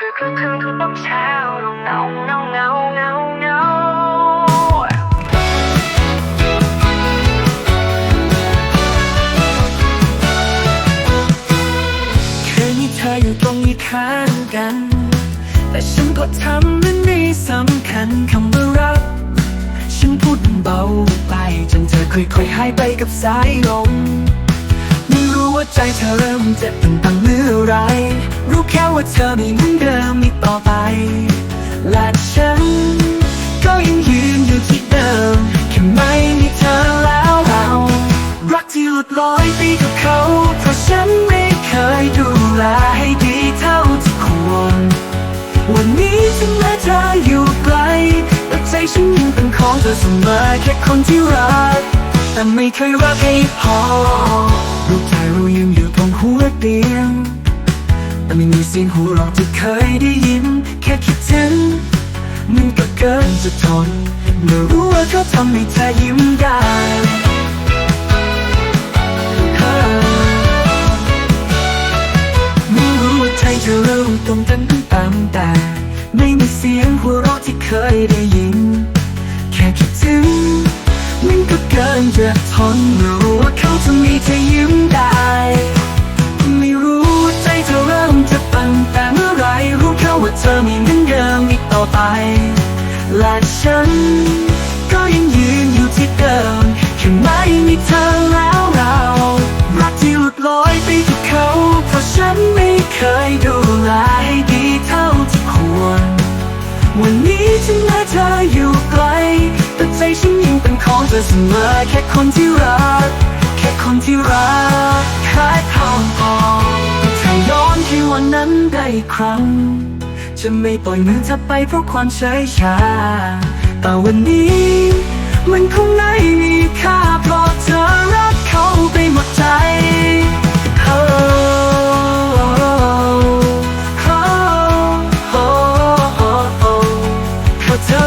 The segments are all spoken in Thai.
คือคืนคืนทุกเช้าเราเงาเงาเงาเงาเงาเคยมีเธออยู่ตรงนี้ข้างกัน แต่ฉันก็ทำมันไม่สำคัญคำว่ารัก ฉันพูดเบาไป จนเธอค่อยๆหายไปกับสายลมไม่รู้ว่าใจเธอเริ่มเจ็บตั้งแต่เมื่อไร ว่าเธอไม่เหมือนเดิมอีกต่อไป และฉัน ก็ยังยืนอยู่ที่เดิมแค่ไม่มีเธอแล้วเรา รักที่หลุดลอยไปกับเขา เพราะฉันไม่เคยดูแลให้ดีเท่าที่ควร วันนี้ถึงแม้เธออยู่ไกลแต่ใจฉันยังเป็นของเธอเสมอแค่คนที่รัก แต่ไม่เคยรักให้พอรูปถ่ายเรายังอยู่ตรงหัวเตียง แต่ไม่มีเสียงหัวเราะที่เคยได้ยิน แค่คิดถึงมันก็เกินจะทนเมื่อรู้ว่าเขาทำให้เธอยิ้มได้ไม่รู้ว่าใจเธอเริ่มตรงกันตั้งแต่ ไม่มีเสียงหัวเราะที่เคยได้ยิน แค่คิดถึงมันก็เกินจะทนไม่รู้ว่าเขาจะมีเธอ ไป และฉัน ก็ยังยืนอยู่ที่เดิมแค่ไม่มีเธอแล้วเรารักที่หลุดลอยไปกับเขา เพราะฉันไม่เคยดูแลให้ดีเท่าที่ควร วันนี้ถึงแม้เธออยู่ไกล แต่ใจฉันยังเป็นของเธอเสมอแค่คนที่รัก แค่คนที่รักแค่ทองพอถ้าย้อนที่วันนั้นได้อีกครั้ง จะไม่ปล่อยมือเธอไปเพราะความเฉยชา แต่วันนี้ มันคงไม่มีค่าเพราะเธอรักเขาไปหมดใจโอ้โอ้โอ้โอ้เพราะเธอ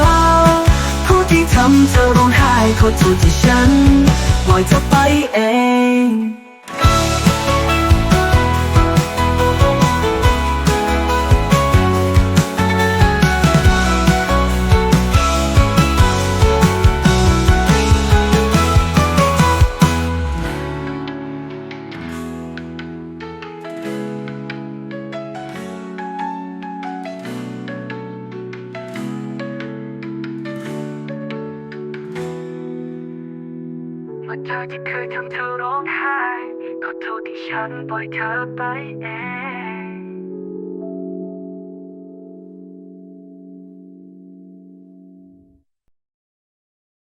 ผู้ที่ทำเธอร้องไห้ขอโทษที่ฉันปล่อยเธอไปเอง ธอที่เคยทำเธอร้องไห้ขอโทษที่ฉันปล่อยเธอไปเอง